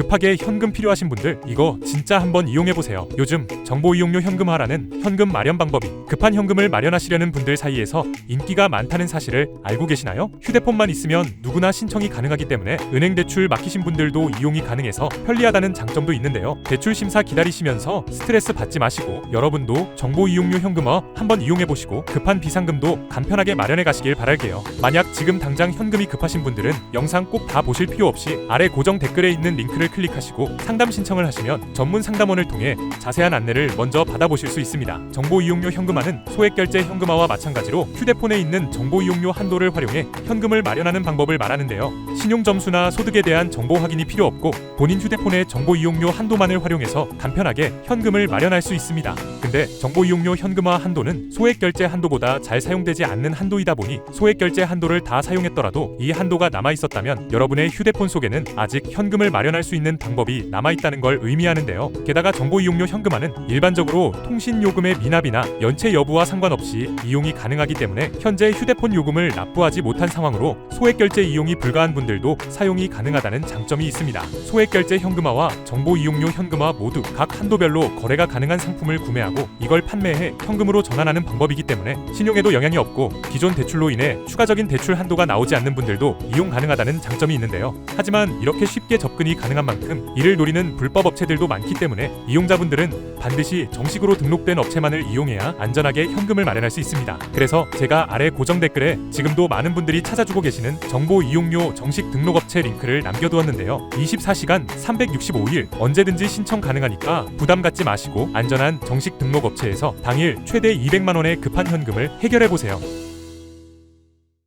급하게 현금 필요하신 분들 이거 진짜 한번 이용해 보세요. 요즘 정보 이용료 현금 화라는 현금 마련 방법이 급한 현금을 마련하시려는 분들 사이에서 인기가 많다는 사실을 알고 계시나요? 휴대폰만 있으면 누구나 신청이 가능하기 때문에 은행 대출 맡기신 분들도 이용이 가능해서 편리하다는 장점도 있는데요. 대출 심사 기다리시면서 스트레스 받지 마시고 여러분도 정보 이용료 현금화 한번 이용해 보시고 급한 비상금도 간편하게 마련해 가시길 바랄게요. 만약 지금 당장 현금이 급하신 분들은 영상 꼭 다 보실 필요 없이 아래 고정 댓글에 있는 링크를 클릭하시고 상담 신청을 하시면 전문 상담원을 통해 자세한 안내를 먼저 받아보실 수 있습니다. 정보 이용료 현금화는 소액 결제 현금화와 마찬가지로 휴대폰에 있는 정보 이용료 한도를 활용해 현금을 마련하는 방법을 말하는데요. 신용 점수나 소득에 대한 정보 확인이 필요 없고 본인 휴대폰의 정보 이용료 한도만을 활용해서 간편하게 현금을 마련할 수 있습니다. 근데 정보 이용료 현금화 한도는 소액 결제 한도보다 잘 사용되지 않는 한도이다 보니 소액 결제 한도를 다 사용했더라도 이 한도가 남아 있었다면 여러분의 휴대폰 속에는 아직 현금을 마련할 수 있는 방법이 남아 있다는 걸 의미하는데요. 게다가 정보 이용료 현금화는 일반적으로 통신 요금의 미납이나 연체 여부와 상관없이 이용이 가능하기 때문에 현재 휴대폰 요금을 납부하지 못한 상황으로 소액 결제 이용이 불가한 분들도 사용이 가능하다는 장점이 있습니다. 소액 결제 현금화와 정보 이용료 현금화 모두 각 한도별로 거래가 가능한 상품을 구매하고 이걸 판매해 현금으로 전환하는 방법이기 때문에 신용에도 영향이 없고 기존 대출로 인해 추가적인 대출 한도가 나오지 않는 분들도 이용 가능하다는 장점이 있는데요. 하지만 이렇게 쉽게 접근이 가능 한 만큼 이를 노리는 불법 업체들도 많기 때문에 이용자분들은 반드시 정식으로 등록된 업체만을 이용해야 안전하게 현금을 마련할 수 있습니다. 그래서 제가 아래 고정 댓글에 지금도 많은 분들이 찾아주고 계시는 정보 이용료 정식 등록 업체 링크를 남겨두었는데요. 24시간 365일 언제든지 신청 가능하니까 부담 갖지 마시고 안전한 정식 등록 업체에서 당일 최대 200만 원의 급한 현금을 해결해 보세요.